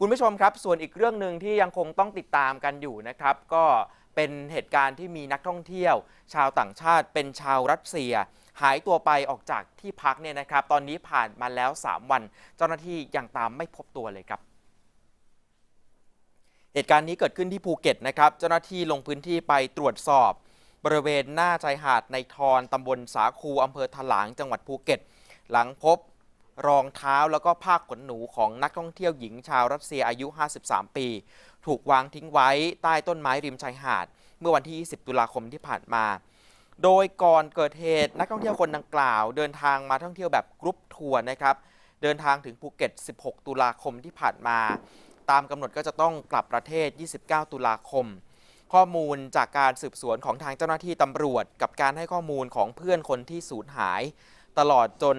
คุณผู้ชมครับ ส่วนอีกเรื่องหนึ่งที่ยังคงต้องติดตามกันอยู่นะครับ ก็เป็นเหตุการณ์ที่มีนักท่องเที่ยว ชาวต่างชาติเป็นชาวรัสเซีย หายตัวไปออกจากที่พักเนี่ยนะครับ ตอนนี้ผ่านมาแล้ว 3 วัน เจ้าหน้าที่ยังตามไม่พบตัวเลยครับ เหตุการณ์นี้เกิดขึ้นที่ภูเก็ตนะครับ เจ้าหน้าที่ลงพื้นที่ไปตรวจสอบ บริเวณหน้าชายหาดในทอนตำบลสาคูอำเภอถลางจังหวัดภูเก็ต หลังพบ รองเท้าแล้วก็ผ้าขนหนูของนักท่องเที่ยวหญิงชาวรัสเซียอายุ 53 ปี ถูกวางทิ้งไว้ใต้ต้นไม้ริมชายหาด เมื่อวันที่ 20 ตุลาคมที่ผ่านมา โดยก่อนเกิดเหตุนักท่องเที่ยวคนดังกล่าว เดินทางมาท่องเที่ยวแบบกรุ๊ปทัวร์นะครับ เดินทางถึงภูเก็ต 16 ตุลาคมที่ผ่านมา ตามกำหนดก็จะต้องกลับประเทศ 29 ตุลาคม ข้อมูลจากการสืบสวนของทางเจ้าหน้าที่ตำรวจ กับการให้ข้อมูลของเพื่อนคนที่สูญหาย ตลอดจน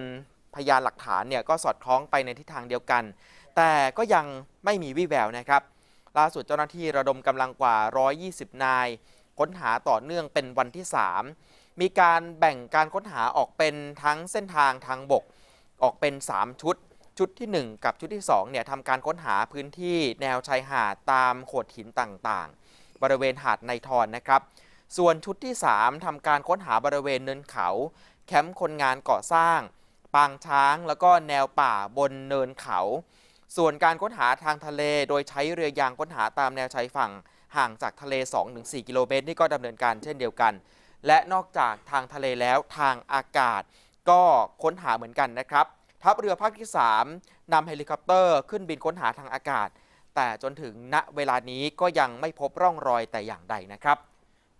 พยานหลักฐานเนี่ยก็สอดคล้องไปในทิศทางเดียวกัน แต่ก็ยังไม่มีวี่แววนะครับ ล่าสุดเจ้าหน้าที่ระดมกำลังกว่า 120 นาย ค้นหาต่อเนื่องเป็นวันที่ 3 มีการแบ่งการค้นหาออกเป็นทั้งเส้นทางทางบก ออกเป็น 3 ชุด ชุดที่ 1 กับชุดที่2เนี่ยทำการค้นหาพื้นที่แนวชายหาดตามโขดหินต่างๆ บริเวณหาดในทอนนะครับส่วนชุดที่ 3ทำการค้นหาบริเวณเนินเขา แคมป์คนงานก่อสร้าง ปางช้างแล้วก็แนวป่าบนเนินเขา ส่วนการค้นหาทางทะเลโดยใช้เรือยางค้นหาตามแนวชายฝั่งห่างจากทะเล 2-4 กิโลเมตรนี่ก็ดำเนินการเช่นเดียวกัน และนอกจากทางทะเลแล้วทางอากาศก็ค้นหาเหมือนกันนะครับ ทัพเรือภาคที่ 3นำเฮลิคอปเตอร์ขึ้นบินค้นหาทางอากาศ แต่จนถึงณเวลานี้ก็ยังไม่พบร่องรอยแต่อย่างใดนะครับ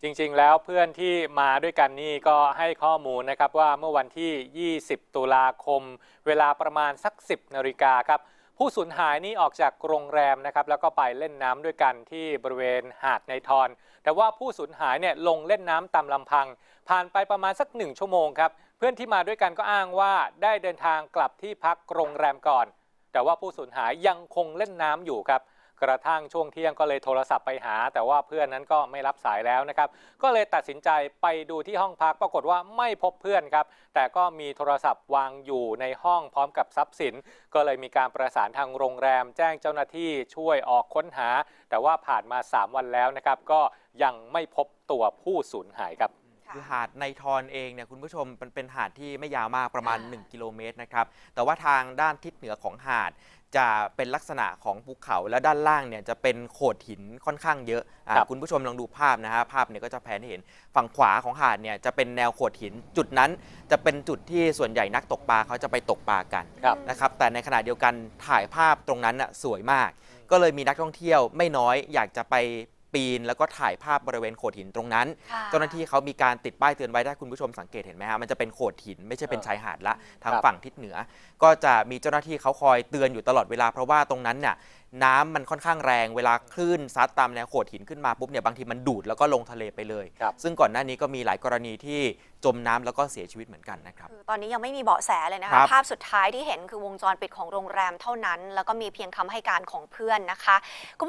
จริงๆ แล้วเพื่อนที่มาด้วยกันนี่ก็ให้ข้อมูลนะครับว่าเมื่อวันที่ 20 ตุลาคม เวลาประมาณสัก 10นาฬิกาครับผู้สูญหายนี่ออกจากโรงแรมนะครับแล้วก็ไปเล่นน้ำด้วยกันที่บริเวณหาดในทอน แต่ว่าผู้สูญหายเนี่ยลงเล่นน้ำตามลำพัง ผ่านไปประมาณสักหนึ่งชั่วโมงครับเพื่อนที่มาด้วยกันก็อ้างว่าได้เดินทางกลับที่พักโรงแรมก่อน แต่ว่าผู้สูญหายยังคงเล่นน้ำอยู่ครับ กระทั่งช่วงเที่ยงก็เลยโทรศัพท์ไปหา แต่ว่าเพื่อนนั้นก็ไม่รับสายแล้วนะครับ ก็เลยตัดสินใจไปดูที่ห้องพักปรากฏว่าไม่พบเพื่อนครับ แต่ก็มีโทรศัพท์วางอยู่ในห้องพร้อมกับทรัพย์สิน ก็เลยมีการประสานทางโรงแรม แจ้งเจ้าหน้าที่ช่วยออกค้นหา แต่ว่าผ่านมา 3 วันแล้วนะครับ ก็ยังไม่พบตัวผู้สูญหายครับ คือหาดในทอนเองเนี่ยคุณผู้ชมมันเป็นหาดที่ไม่ยาวมากประมาณ 1 กิโลเมตรนะครับ แต่ว่าทางด้านทิศเหนือของหาด จะเป็นลักษณะของภูเขาและด้านล่างเนี่ยจะเป็นโขดหินค่อนข้างเยอะอะครับ คุณผู้ชมลองดูภาพนะฮะภาพเนี่ยก็จะแผนให้เห็นฝั่งขวาของหาดเนี่ยจะเป็นแนวโขดหิน จุดนั้นจะเป็นจุดที่ส่วนใหญ่นักตกปลาเขาจะไปตกปลากัน ครับ นะครับแต่ในขณะเดียวกันถ่ายภาพตรงนั้นน่ะสวยมาก ก็เลยมีนักท่องเที่ยวไม่น้อยอยากจะไป ปีน แล้วก็ถ่ายภาพบริเวณโขดหินตรงนั้น ค่ะ เจ้าหน้าที่เขามีการติดป้ายเตือนไว้ถ้าคุณผู้ชมสังเกตเห็นไหมฮะมันจะเป็นโขดหินไม่ใช่เป็นเออชายหาดละทางครับ ฝั่งทิศเหนือ ก็จะมีเจ้าหน้าที่เขาคอยเตือนอยู่ตลอดเวลาเพราะว่าตรงนั้นน่ะน้ำมันค่อนข้างแรงเวลาคลื่นซัดตามแนวโขดหินขึ้นมาปุ๊บเนี่ยบางทีมันดูดแล้วก็ลงทะเลไปเลย ครับ ซึ่งก่อนหน้านี้ก็มีหลายกรณีที่จมน้ำแล้วก็เสียชีวิตเหมือนกันนะครับ คือตอนนี้ยังไม่มีเบาะแสเลยนะครัคะ บ ภาพสุดท้ายที่เห็นคือวงจรปิดของโรงแรมเท่านั้น แล้วก็มีเพียงคำให้การของเพื่อนนะคะ